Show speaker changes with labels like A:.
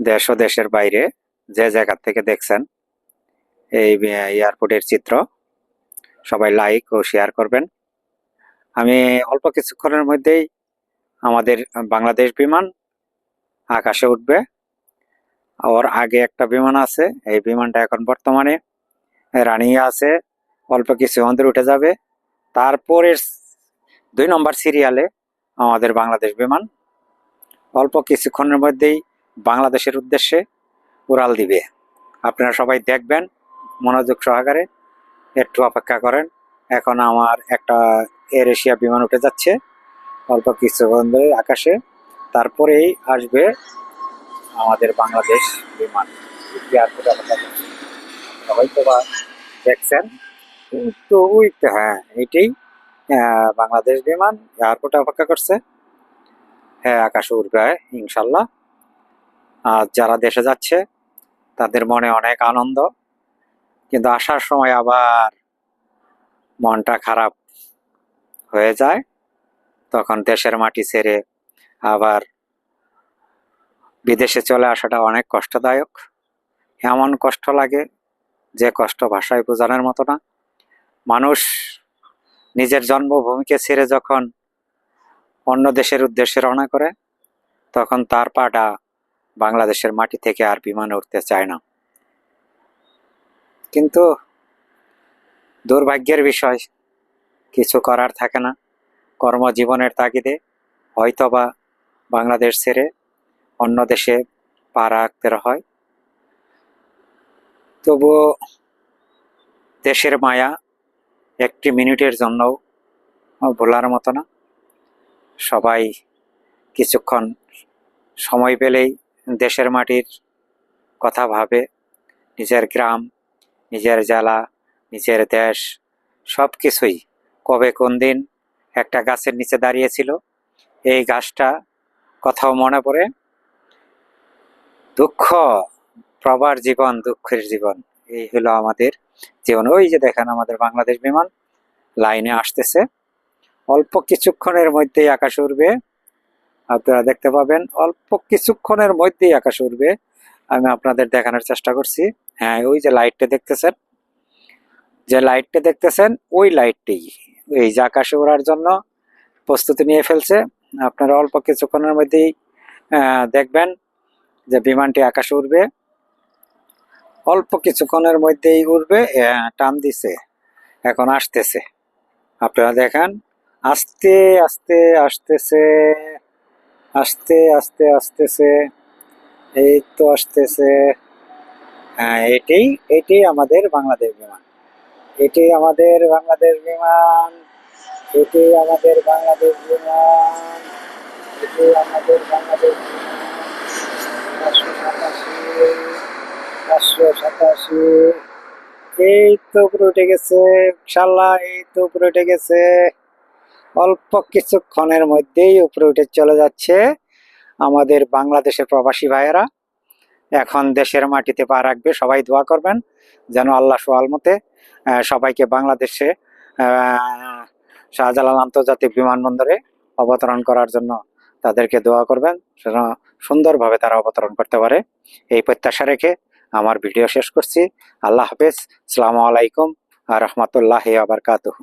A: দেশ ও দেশের বাইরে যে জায়গা থেকে দেখছেন, এই এয়ারপোর্টের চিত্র, সবাই লাইক ও শেয়ার করবেন। আমি অল্প কিছুক্ষণের মধ্যেই আমাদের বাংলাদেশ বিমান আকাশে উঠবে। ওর আগে একটা বিমান আছে, এই বিমানটা এখন বর্তমানে রানিং আছে, অল্প কিছু আমাদের উঠে যাবে। তারপরে দুই নম্বর সিরিয়ালে আমাদের বাংলাদেশ বিমান। অল্প কিছুক্ষণের মধ্যেই বাংলাদেশের উদ্দেশ্যে উড়াল দিবে। আপনারা সবাই দেখবেন, মনোযোগ সহকারে একটু অপেক্ষা করেন। এখন আমার একটা এয়ার এশিয়া বিমান উঠে যাচ্ছে, অল্প কিছুক্ষণ ধরে আকাশে। তারপরেই আসবে আমাদের বাংলাদেশ বিমান। হয়তো বা দেখছেন। তো ওই তো হ্যাঁ এটাই বাংলাদেশ বিমান। এয়ারপোর্টে অপেক্ষা করছে। হ্যাঁ আকাশে উঠবে ইনশাল্লাহ। আর যারা দেশে যাচ্ছে, তাদের মনে অনেক আনন্দ। কিন্তু আসার সময় আবার মনটা খারাপ হয়ে যায়। তখন দেশের মাটি ছেড়ে আবার বিদেশে চলে আসাটা অনেক কষ্টদায়ক। এমন কষ্ট লাগে যে কষ্ট ভাষায় বোঝানোর মতো না। মানুষ নিজের জন্মভূমিকে ছেড়ে যখন অন্য দেশের উদ্দেশ্যে রওনা করে, তখন তার পাটা বাংলাদেশের মাটি থেকে আর বিমানে উঠতে চায় না। কিন্তু দুর্ভাগ্যের বিষয়, কিছু করার থাকে না। কর্মজীবনের তাগিদে হয়তোবা বাংলাদেশ ছেড়ে অন্য দেশে পা রাখতে হয়। তবুও দেশের মায়া একটি মিনিটের জন্যও ভোলার মতো না। সবাই কিছুক্ষণ সময় পেলেই দেশের মাটির কথা ভাবে, নিজের গ্রাম, নিজের জেলা, নিজের দেশ সব কিছুই কবে কোন দিন একটা গাছের নিচে দাঁড়িয়েছিল। এই গাছটা কথাও মনে পড়ে, দুঃখ প্রবার জীবন, দুঃখের জীবন, এই হলো আমাদের জীবন। ওই যে দেখেন আমাদের বাংলাদেশ বিমান লাইনে আসতেছে। অল্প কিছুক্ষণের মধ্যেই আকাশ উড়বে। আপনারা দেখতে পাবেন অল্প কিছুক্ষণের মধ্যেই আকাশ উড়বে। আমি আপনাদের দেখানোর চেষ্টা করছি। হ্যাঁ ওই যে লাইটটা দেখতেছেন? যে লাইটটা দেখতেছেন ওই লাইটটি এই যে আকাশে ওড়ার জন্য প্রস্তুতি নিয়ে ফেলছে। আপনারা অল্প কিছুক্ষণের মধ্যেই দেখবেন যে বিমানটি আকাশে উড়বে। অল্প কিছুক্ষণের মধ্যেই উড়বে। আহ, টান দিছে। এখন আসতেছে। আপনারা দেখেন। আস্তে আস্তে আসতেছে। আস্তে আস্তে, আসতেছে, এই তো আসতেছে। হ্যাঁ এটাই এটাই আমাদের বাংলাদেশ বিমান। এটি আমাদের বাংলাদেশ বিমান এটি আমাদের বাংলাদেশ বিমান এটি আমাদের বাংলাদেশ পাঁচশো সাতাশি এই তো উপরে উঠে গেছে, ইনশাল্লাহ, এই তো উপরে উঠে গেছে। অল্প কিছুক্ষণের মধ্যেই উপরে উঠে চলে যাচ্ছে আমাদের বাংলাদেশের প্রবাসী ভাইয়েরা। এখন দেশের মাটিতে পা রাখবে, সবাই দোয়া করবেন যেন আল্লাহ সোয়াল মতে সবাইকে বাংলাদেশে শাহজালাল আন্তর্জাতিক বিমানবন্দরে অবতরণ করার জন্য তাদেরকে দোয়া করবেন যেন সুন্দরভাবে তারা অবতরণ করতে পারে। এই প্রত্যাশা রেখে আমার ভিডিও শেষ করছি। আল্লাহ হাফেজ। সালামু আলাইকুম আর রহমতুল্লাহ আবার আবরকাতুহ